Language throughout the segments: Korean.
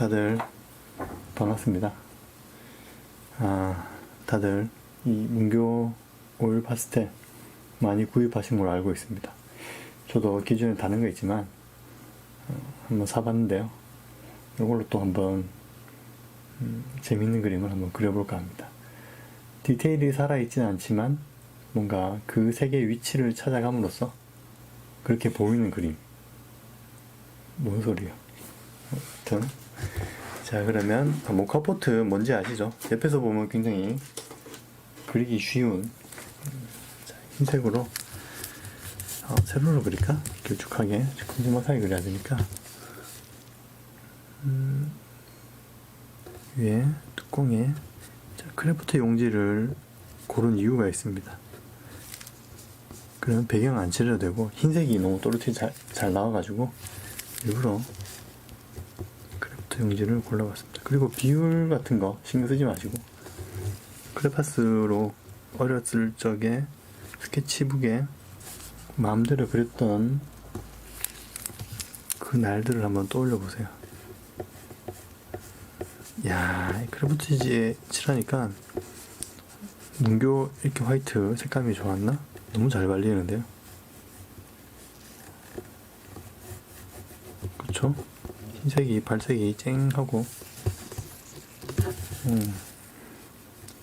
다들 반갑습니다. 아, 다들 이 문교 오일 파스텔 많이 구입하신 걸로 알고 있습니다. 저도 기준에 다른 거 있지만 어, 한번 사봤는데요. 이걸로 또 한번 음, 재밌는 그림을 한번 그려볼까 합니다. 디테일이 살아있지는 않지만 뭔가 그 색의 위치를 찾아감으로써 그렇게 보이는 그림. 뭔 소리야? 아무튼 자 그러면 모카포트 뭔지 아시죠? 옆에서 보면 굉장히 그리기 쉬운 음, 자, 흰색으로 어, 세로로 그릴까? 길쭉하게 큼지막하게 그려야 되니까 음, 위에 뚜껑에 자, 크래프트 용지를 고른 이유가 있습니다. 그러면 배경 안 칠해도 되고 흰색이 너무 또렷이 잘, 잘 나와가지고 일부러 용지를 골라봤습니다. 그리고 비율 같은 거 신경 쓰지 마시고 크레파스로 어렸을 적에 스케치북에 마음대로 그렸던 그 날들을 한번 떠올려 보세요. 야, 이 크래프트지에 칠하니까 문교 이렇게 화이트 색감이 좋았나? 너무 잘 발리는데요. 그쵸? 흰색이 발색이 쨍 하고 음,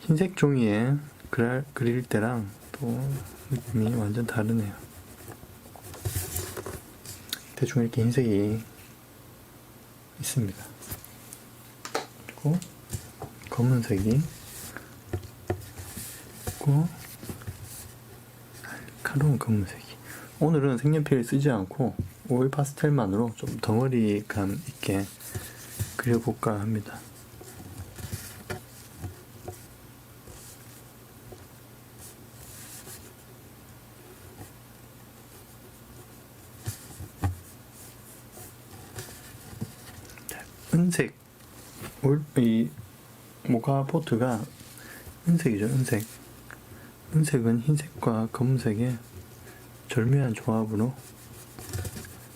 흰색 종이에 그릴, 그릴 때랑 또 느낌이 완전 다르네요. 대충 이렇게 흰색이 있습니다. 그리고 검은색이 있고 날카로운 검은색이 오늘은 색연필 쓰지 않고 오일 파스텔만으로 좀 덩어리감 있게 그려볼까 합니다. 자, 은색 올, 이 모카 포트가 은색이죠 은색 은색은 흰색과 검은색의 절묘한 조합으로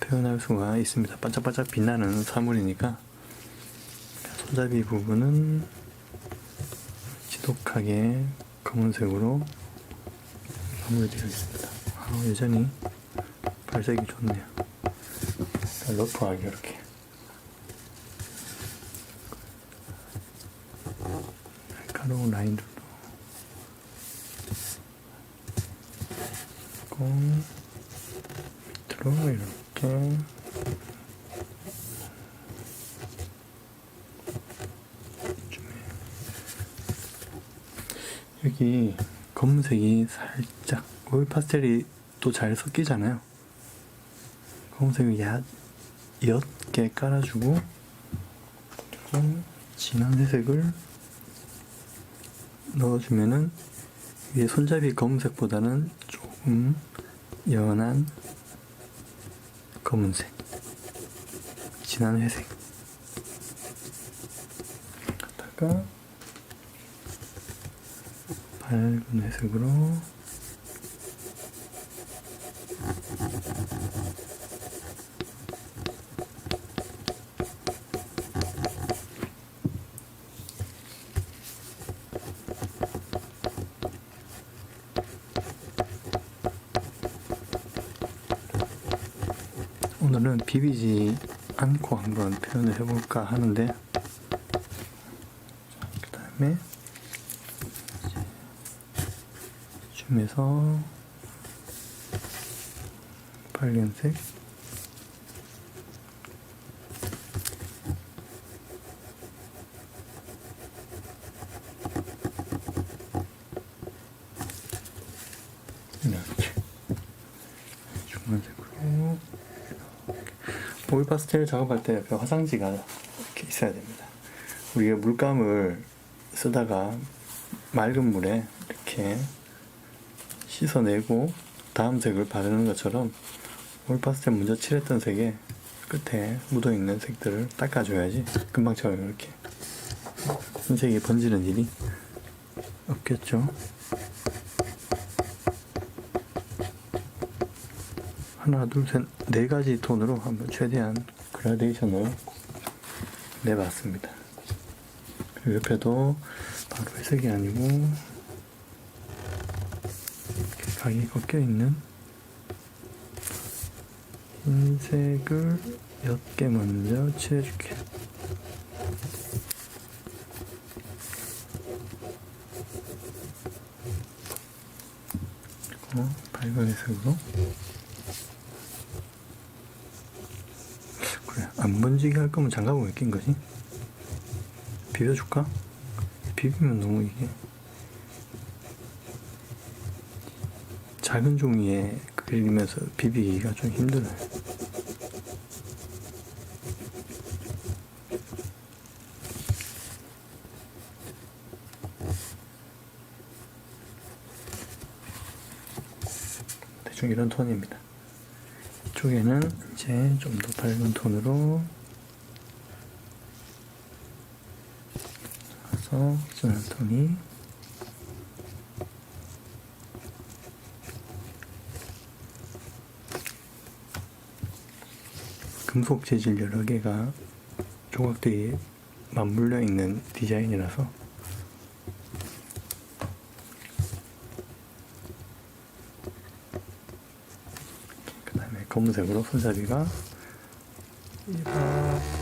표현할 수가 있습니다. 반짝반짝 빛나는 사물이니까 손잡이 부분은 지독하게 검은색으로 마무리되어 있습니다. 아, 여전히 발색이 좋네요. 러프하게 이렇게 날카로운 라인들도 있고 밑으로 이렇게 여기 검은색이 살짝 오일 파스텔이 또 잘 섞이잖아요. 검은색을 얕, 옅게 깔아주고 그리고 진한 회색을 넣어주면은 위에 손잡이 검은색보다는 조금 연한 검은색, 진한 회색. 갖다가 밝은 회색으로 오늘은 비비지 않고 한번 표현을 해볼까 하는데 그 다음에 줌에서 빨간색 이렇게 중간색으로 오일 파스텔 작업할 때 옆에 화장지가 이렇게 있어야 됩니다. 우리가 물감을 쓰다가 맑은 물에 이렇게 씻어내고 다음 색을 바르는 것처럼 오일 파스텔 먼저 칠했던 색에 끝에 묻어있는 색들을 닦아줘야지 금방처럼 이렇게 흰색이 번지는 일이 없겠죠. 하나, 둘, 셋, 네 가지 톤으로 한번 최대한 그라데이션을 내봤습니다. 그리고 옆에도 바로 회색이 아니고 이렇게 각이 꺾여 있는 흰색을 몇 개 먼저 칠해줄게. 밝은 회색으로 그래 안 번지게 할 거면 장갑을 왜 낀 거지? 비벼줄까? 비비면 너무 이게 작은 종이에 그리면서 비비기가 좀 힘들어요. 대충 이런 톤입니다. 이쪽에는 이제 좀 더 밝은 톤으로 해서 진한 톤이 금속 재질 여러 개가 조각들이 맞물려 있는 디자인이라서 그 다음에 검은색으로 손잡이가. 이렇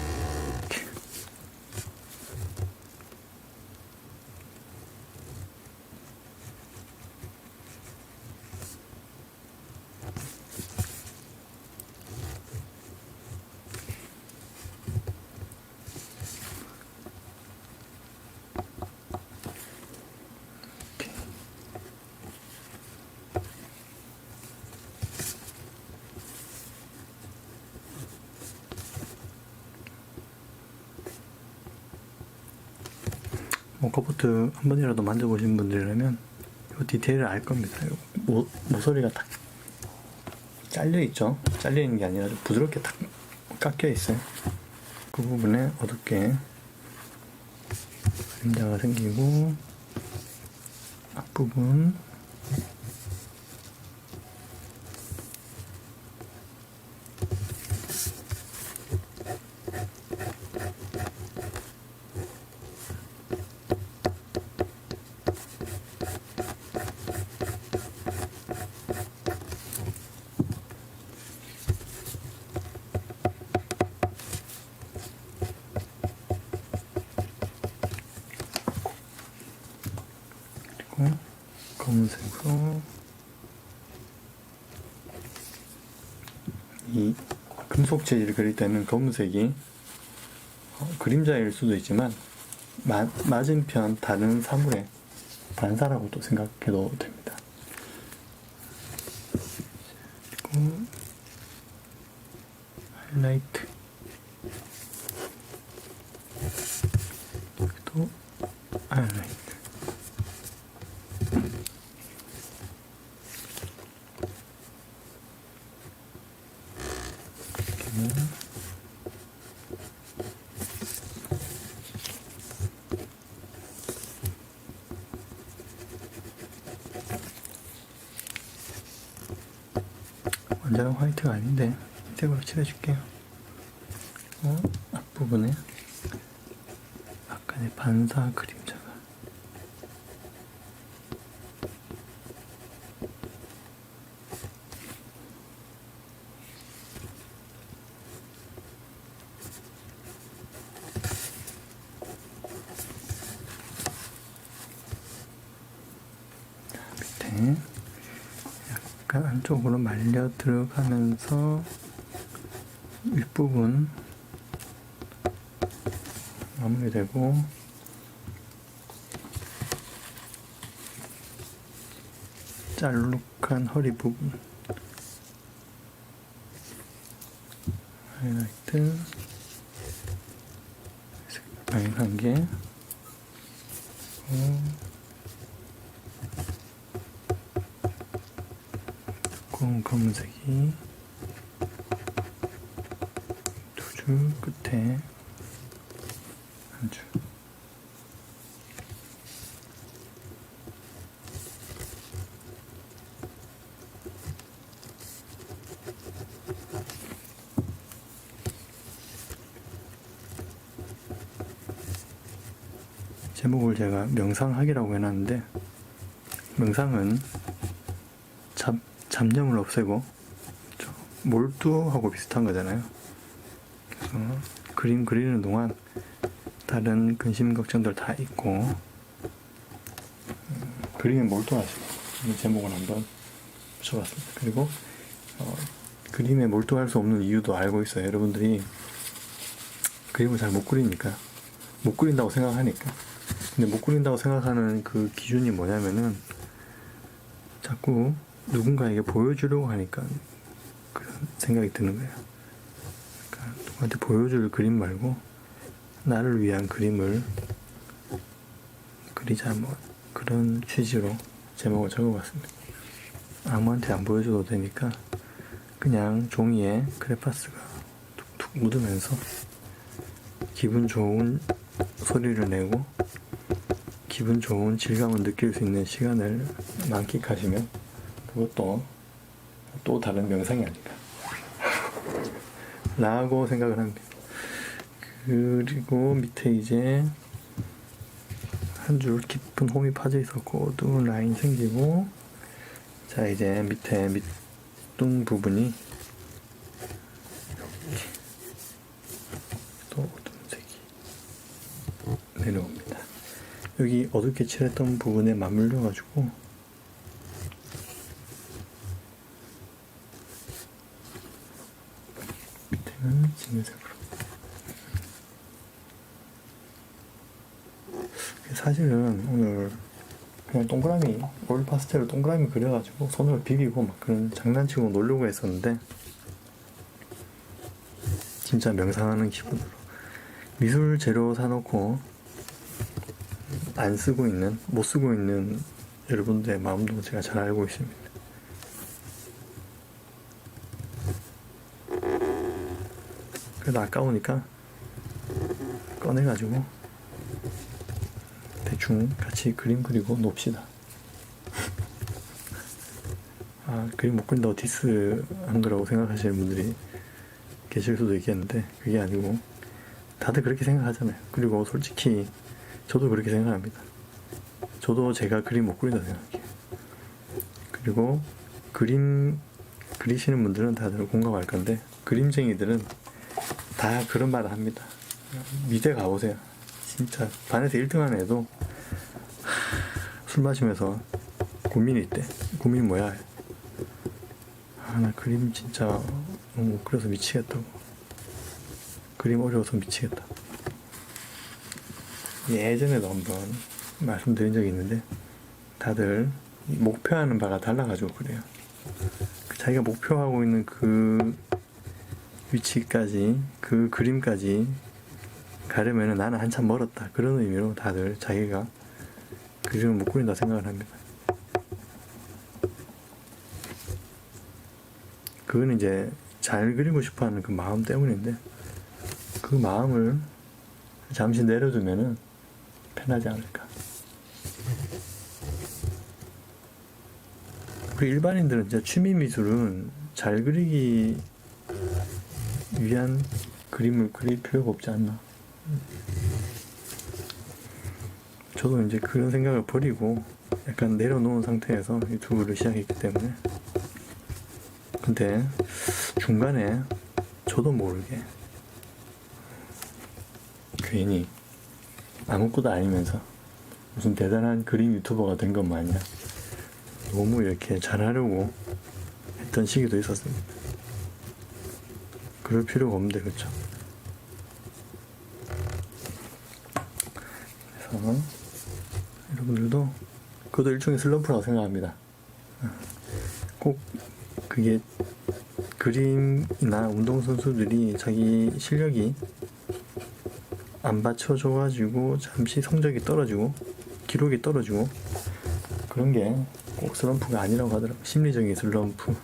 뭐 커포트 한 번이라도 만져보신 분들이라면 이 디테일을 알 겁니다. 요 모, 모서리가 딱 잘려 있죠. 잘려 있는 게 아니라 좀 부드럽게 딱 깎여 있어요. 그 부분에 어둡게 그림자가 생기고 앞부분 그리고 검은색으로 이 금속 재질을 그릴 때는 검은색이 어, 그림자일 수도 있지만 마, 맞은편 다른 사물의 반사라고도 생각해도 됩니다. 그리고 하이라이트 또 하이라이트 이렇게 완전한 화이트가 아닌데 흰색으로 칠해줄게요. 어, 앞부분에 약간의 반사 그림 약간 안쪽으로 말려 들어가면서 윗부분 마무리되고 짤룩한 허리 부분. 하이라이트. 게. 어, 두꺼운 검은색이 두 줄 끝에 한 줄. 제목을 제가 명상학이라고 해놨는데 명상은 잡, 잡념을 없애고 저 몰두하고 비슷한 거잖아요. 그래서 그림 그리는 동안 다른 근심 걱정들 다 잊고 음, 그림에 몰두하시고 이 제목을 한번 붙여봤습니다. 그리고 어, 그림에 몰두할 수 없는 이유도 알고 있어요. 여러분들이 그림을 잘 못 그리니까 못 그린다고 생각하니까 근데 못 그린다고 생각하는 그 기준이 뭐냐면은 자꾸 누군가에게 보여주려고 하니까 그런 생각이 드는 거예요. 그러니까 누구한테 보여줄 그림 말고 나를 위한 그림을 그리자 뭐 그런 취지로 제목을 적어봤습니다. 아무한테 안 보여줘도 되니까 그냥 종이에 크레파스가 툭툭 묻으면서 기분 좋은 소리를 내고 기분 좋은 질감을 느낄 수 있는 시간을 만끽하시면 그것도 또 다른 명상이 아닐까 라고 생각을 합니다. 그리고 밑에 이제 한 줄 깊은 홈이 파져 있었고 어두운 라인 생기고 자 이제 밑에 밑둥 부분이 이렇게 또 어두운 색이 내려옵니다. 여기 어둡게 칠했던 부분에 맞물려 가지고 밑에는 진색으로 사실은 오늘 그냥 동그라미 올 파스텔로 동그라미 그려가지고 손으로 비비고 막 그런 장난치고 놀려고 했었는데 진짜 명상하는 기분으로 미술 재료 사놓고 안 쓰고 있는 못 쓰고 있는 여러분들의 마음도 제가 잘 알고 있습니다. 그래도 아까우니까 꺼내가지고 대충 같이 그림 그리고 놉시다. 아, 그림 못 그린다고 디스 한 거라고 생각하시는 분들이 계실 수도 있겠는데, 그게 아니고, 다들 그렇게 생각하잖아요. 그리고 솔직히, 저도 그렇게 생각합니다. 저도 제가 그림 못 그린다고 생각해요. 그리고, 그림 그리시는 분들은 다들 공감할 건데, 그림쟁이들은 다 그런 말을 합니다. 미대 가보세요. 진짜 반에서 1등한 애도 술 마시면서 고민이 있대. 고민 뭐야? 아, 나 그림 진짜 너무 못 그려서 미치겠다고. 그림 어려워서 미치겠다. 예전에도 한번 말씀드린 적이 있는데 다들 목표하는 바가 달라가지고 그래요. 자기가 목표하고 있는 그 위치까지 그 그림까지 가려면 나는 한참 멀었다. 그런 의미로 다들 자기가 그림을 못 그린다 생각을 합니다. 그거는 이제 잘 그리고 싶어 하는 그 마음 때문인데 그 마음을 잠시 내려두면은 편하지 않을까. 그 일반인들은 이제 취미 미술은 잘 그리기 위한 그림을 그릴 필요가 없지 않나. 저도 이제 그런 생각을 버리고 약간 내려놓은 상태에서 유튜브를 시작했기 때문에 근데 중간에 저도 모르게 괜히 아무것도 아니면서 무슨 대단한 그림 유튜버가 된 것 마냥 너무 이렇게 잘하려고 했던 시기도 있었습니다. 그럴 필요가 없는데 그렇죠? 그래서 여러분들도 그것도 일종의 슬럼프라고 생각합니다. 꼭 그게 그림이나 운동선수들이 자기 실력이 안 받쳐줘가지고 잠시 성적이 떨어지고 기록이 떨어지고 그런 게 꼭 슬럼프가 아니라고 하더라고 심리적인 슬럼프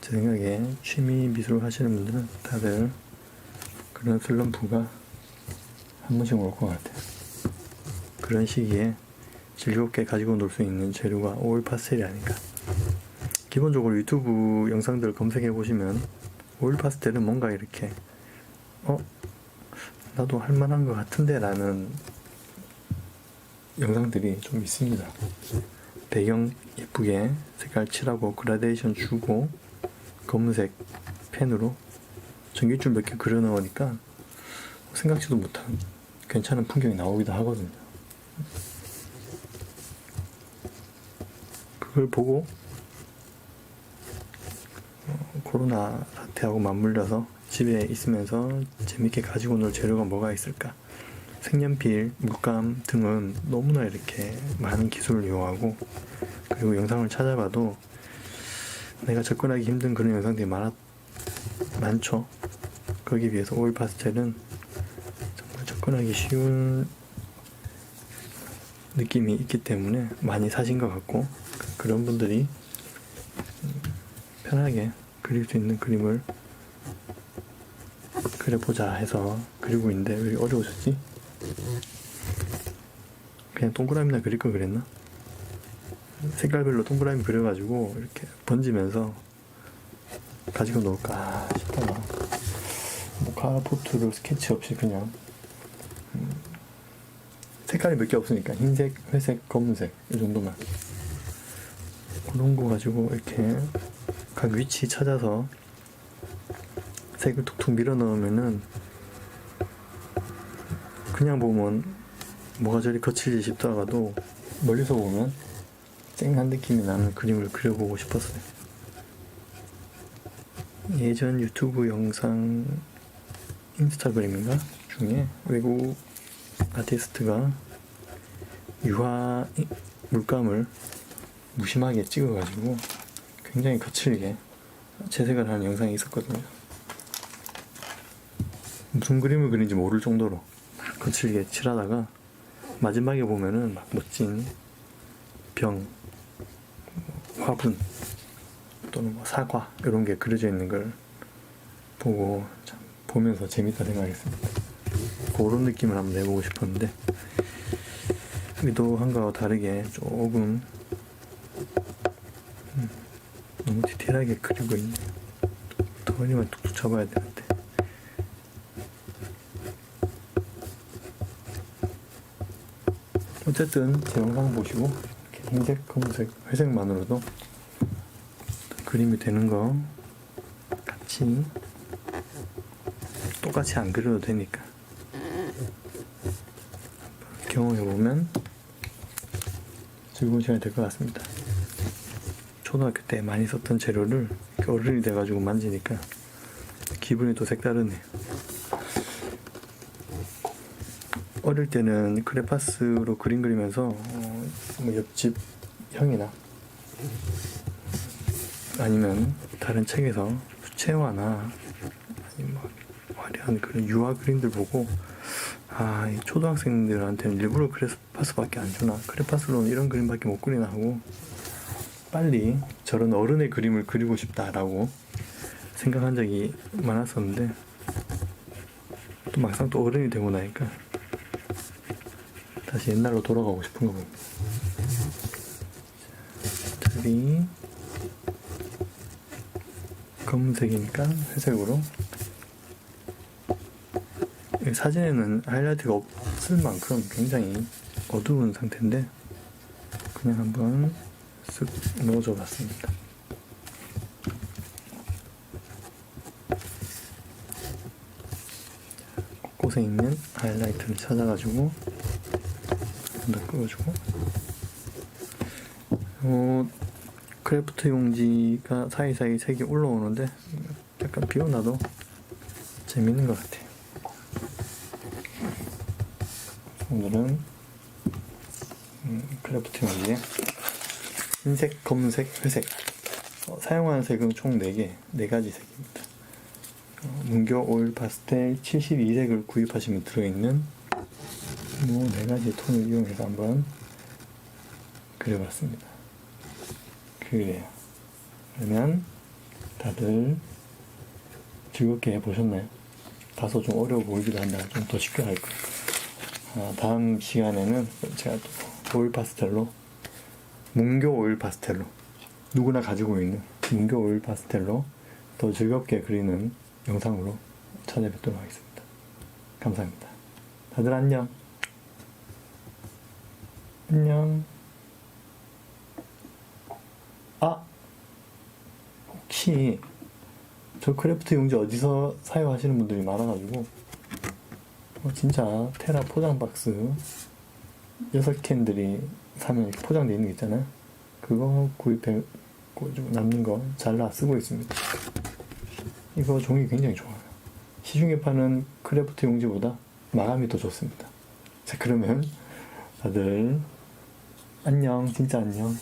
제 생각에 취미 미술 하시는 분들은 다들 그런 슬럼프가 한 번씩 올 것 같아요. 그런 시기에 즐겁게 가지고 놀 수 있는 재료가 올 파스텔이 아닌가. 기본적으로 유튜브 영상들 검색해 보시면 오일 파스텔은 뭔가 이렇게 어 나도 할 만한 것 같은데 라는 영상들이 좀 있습니다. 배경 예쁘게 색깔 칠하고 그라데이션 주고 검은색 펜으로 전기줄 몇 개 그려 넣으니까 생각지도 못한 괜찮은 풍경이 나오기도 하거든요. 그걸 보고 어, 코로나 사태하고 맞물려서 집에 있으면서 재밌게 가지고 놀 재료가 뭐가 있을까? 색연필, 물감 등은 너무나 이렇게 많은 기술을 이용하고 그리고 영상을 찾아봐도 내가 접근하기 힘든 그런 영상들이 많아, 많죠. 거기에 비해서 오일 파스텔은 정말 접근하기 쉬운 느낌이 있기 때문에 많이 사신 것 같고 그런 분들이 음, 편하게 그릴 수 있는 그림을 그려보자 해서 그리고 있는데 왜 어려우셨지? 그냥 동그라미나 그릴 걸 그랬나? 색깔별로 동그라미 그려가지고 이렇게 번지면서 가지고 놀까 싶다가 모카포트를 스케치 없이 그냥. 음, 색깔이 몇 개 없으니까 흰색, 회색, 검은색 이 정도만. 그런 거 가지고 이렇게 각 위치 찾아서 색을 툭툭 밀어 넣으면은 그냥 보면 뭐가 저리 거칠지 싶다가도 멀리서 보면 쨍한 느낌이 나는 그림을 그려보고 싶었어요. 예전 유튜브 영상 인스타그램인가 중에 외국 아티스트가 유화 이- 물감을 무심하게 찍어가지고 굉장히 거칠게 채색을 하는 영상이 있었거든요. 무슨 그림을 그린지 모를 정도로 막 거칠게 칠하다가 마지막에 보면은 막 멋진 병, 뭐 화분 또는 뭐 사과 이런 게 그려져 있는 걸 보고 참 보면서 재밌다 생각했습니다. 그런 느낌을 한번 내보고 싶었는데 의도한 거와 다르게 조금 음, 너무 디테일하게 그리고 있네요. 덩어리만 툭툭 잡아야 되는데 어쨌든 제 영상 보시고 이렇게 흰색, 검은색, 회색만으로도 그림이 되는 거 같이 똑같이 안 그려도 되니까 경험해보면 즐거운 시간이 될 것 같습니다. 초등학교 때 많이 썼던 재료를 어른이 돼가지고 만지니까 기분이 또 색다르네요. 어릴 때는 크레파스로 그림 그리면서 어, 뭐 옆집 형이나 아니면 다른 책에서 수채화나 뭐 화려한 그런 유화 그림들 보고 아, 이 초등학생들한테는 일부러 크레파스밖에 안 주나 크레파스로는 이런 그림밖에 못 그리나 하고 빨리 저런 어른의 그림을 그리고 싶다라고 생각한 적이 많았었는데 또 막상 또 어른이 되고 나니까 다시 옛날로 돌아가고 싶은 거 봅니다. 틀이 검은색이니까 회색으로 이 사진에는 하이라이트가 없을 만큼 굉장히 어두운 상태인데 그냥 한번 쓱 넣어줘 봤습니다. 곳곳에 있는 하이라이트를 찾아가지고 한번 끄어주고 어, 크래프트 용지가 사이사이 색이 올라오는데 약간 비워놔도 재밌는 것 같아요. 오늘은 음, 크래프트 용지에 흰색, 검은색, 회색 어, 사용하는 색은 총 4개, 4가지 색입니다. 어, 문교 오일 파스텔 72색을 구입하시면 들어있는 뭐 4가지 톤을 이용해서 한번 그려봤습니다. 그래요. 그러면 다들 즐겁게 해보셨나요? 다소 좀 어려워 보이기도 한다. 좀 더 쉽게 할 거예요. 아, 다음 시간에는 제가 또 오일 파스텔로 문교 오일 파스텔로 누구나 가지고 있는 문교 오일 파스텔로 더 즐겁게 그리는 영상으로 찾아뵙도록 하겠습니다. 감사합니다. 다들 안녕. 안녕. 아! 혹시 저 크래프트 용지 어디서 사용하시는 분들이 많아가지고 어, 진짜 테라 포장 박스 여섯 캔들이 사면 이렇게 포장되어 있는 게 있잖아요. 그거 구입해 남는 거 잘라 쓰고 있습니다. 이거 종이 굉장히 좋아요. 시중에 파는 크래프트 용지보다 마감이 더 좋습니다. 자 그러면 다들 안녕 진짜 안녕